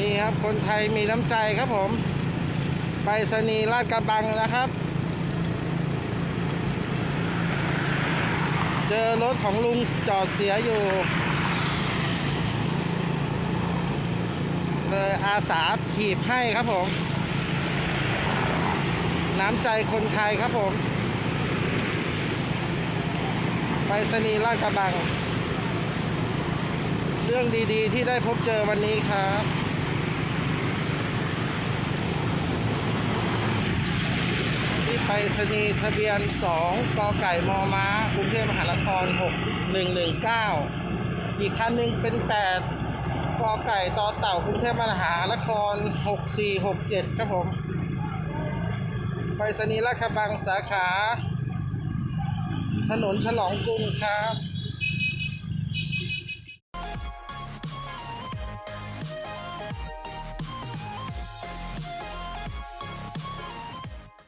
นี่ครับคนไทยมีน้ำใจครับผมไปรษณีลาดกระบังนะครับ เจอรถของลุงจอดเสียอยู่เลยอาสาถีบให้ครับผม น้ำใจคนไทยครับผม ไปรษณีลาดกระบัง เรื่องดีๆที่ได้พบเจอวันนี้ครับ ไปรษณีย์ทะเบียน 2 กไก่มอม้ากรุงเทพมหานคร 6119 อีกคันหนึ่งเป็น 8 กไก่ต่อเต่ากรุงเทพมหานคร 6467 ครับผม ไปรษณีย์ราชบังสาขา ถนนฉลองกรุงครับ